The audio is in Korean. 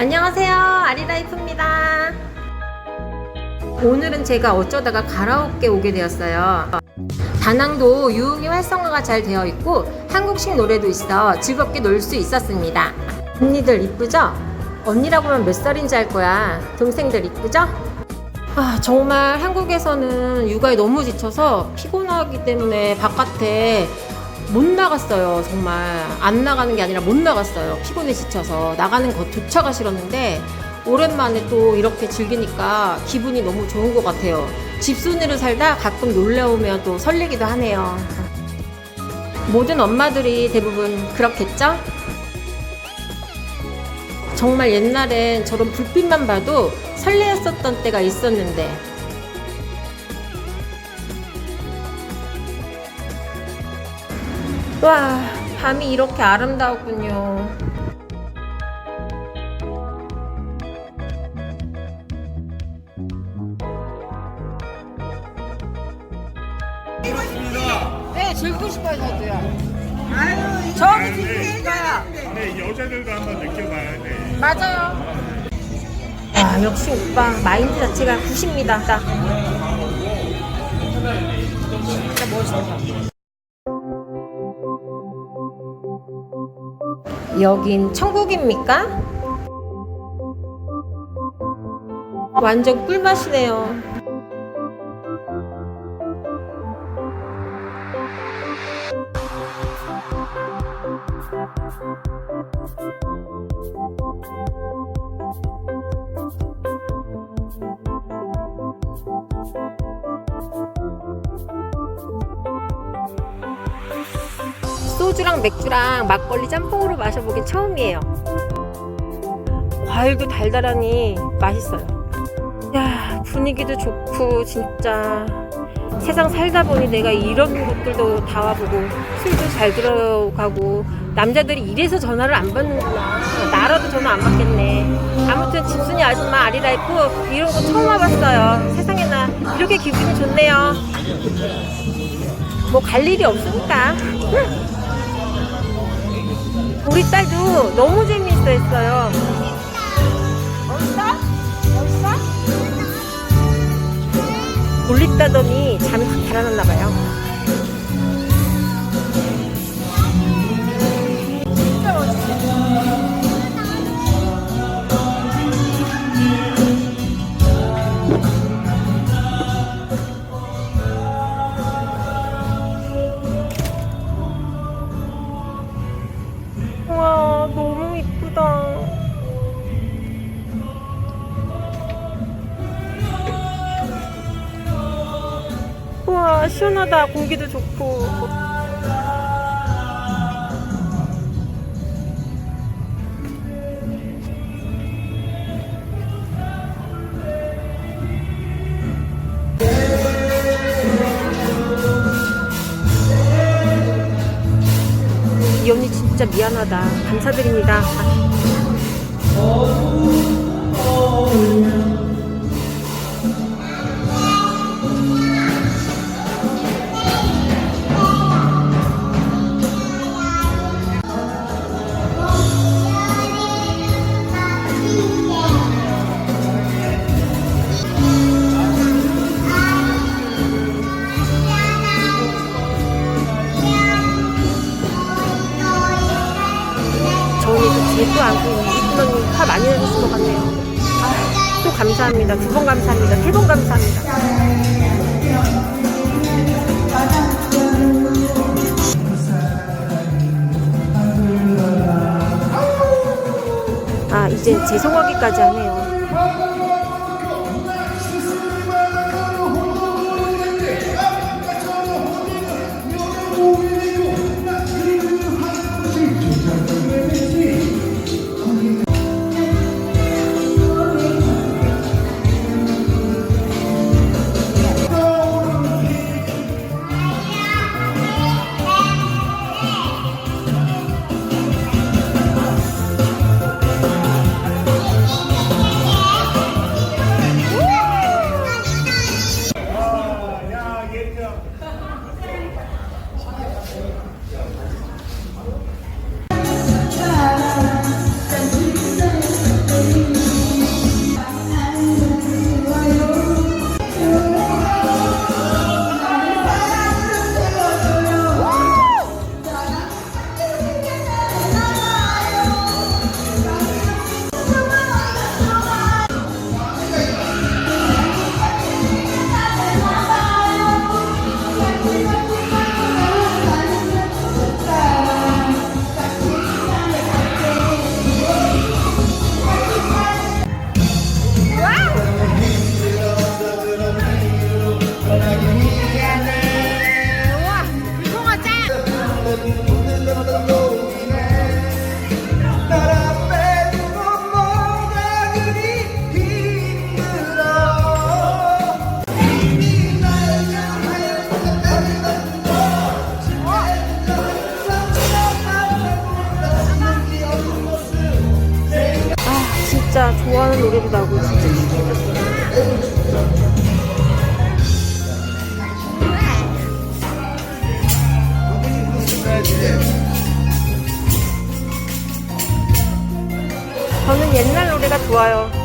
안녕하세요. 아리라이프입니다. 오늘은 제가 어쩌다가 가라오케 오게 되었어요. 다낭도 유흥이 활성화가 잘 되어 있고 한국식 노래도 있어 즐겁게 놀 수 있었습니다. 언니들 이쁘죠? 언니라고 하면 몇 살인지 알 거야. 동생들 이쁘죠? 아, 정말 한국에서는 육아에 너무 지쳐서 피곤하기 때문에 바깥에 못 나갔어요. 정말 안 나가는 게 아니라 못 나갔어요. 피곤해 지쳐서 나가는 것조차가 싫었는데 오랜만에 또 이렇게 즐기니까 기분이 너무 좋은 것 같아요. 집순이로 살다 가끔 놀러 오면 또 설레기도 하네요. 모든 엄마들이 대부분 그렇겠죠? 정말 옛날엔 저런 불빛만 봐도 설레었었던 때가 있었는데 와 밤이 이렇게 아름다웠군요 네, 즐기고 싶어요, 저도요. 아유, 저기 즐기니까요. 네, 여자들도 한번 느껴봐야 돼. 맞아요. 아 역시 오빠 마인드 자체가 굿입니다 딱. 진짜 멋있어. 여긴 천국입니까? 완전 꿀맛이네요 소주랑 맥주랑 막걸리 짬뽕으로 마셔보긴 처음이에요. 과일도 달달하니 맛있어요. 야 분위기도 좋고 진짜. 세상 살다 보니 내가 이런 곳들도 다 와보고 술도 잘 들어가고 남자들이 이래서 전화를 안 받는구나. 나라도 전화 안 받겠네. 아무튼 집순이 아줌마 아리라이프 이런 거 처음 와봤어요. 세상에나 이렇게 기분이 좋네요. 뭐 갈 일이 없으니까 우리 딸도 너무 재미있어 했어요. 졸립다더니 잠이 확 달아났나 봐요. 시원하다. 공기도 좋고. 이 언니 진짜 미안하다. 감사드립니다. 있는 이쁜 언니 화 많이 내주신 것 같네요. 아, 또 감사합니다. 두 번 감사합니다. 세 번 감사합니다. 아, 이제 재송하기까지 하네요. 옛